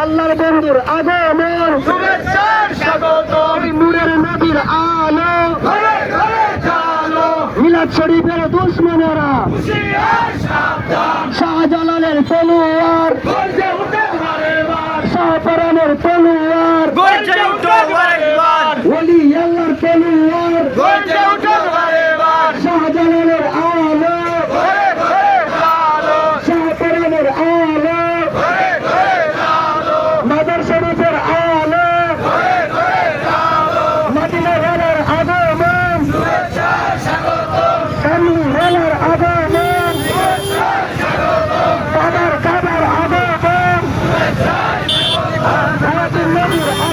আল্লাহর বন্ধুর আগমন। নূরের নবীর আলো। মিলাদ শরীফের দুশ্মনেরা। শাহজালালের তলোয়ার। শাহপরানের তলোয়ার। ওলি আল্লাহর তলোয়ার। গর্জে আগমন কাদার কাদার আগমন ভারতের নদীর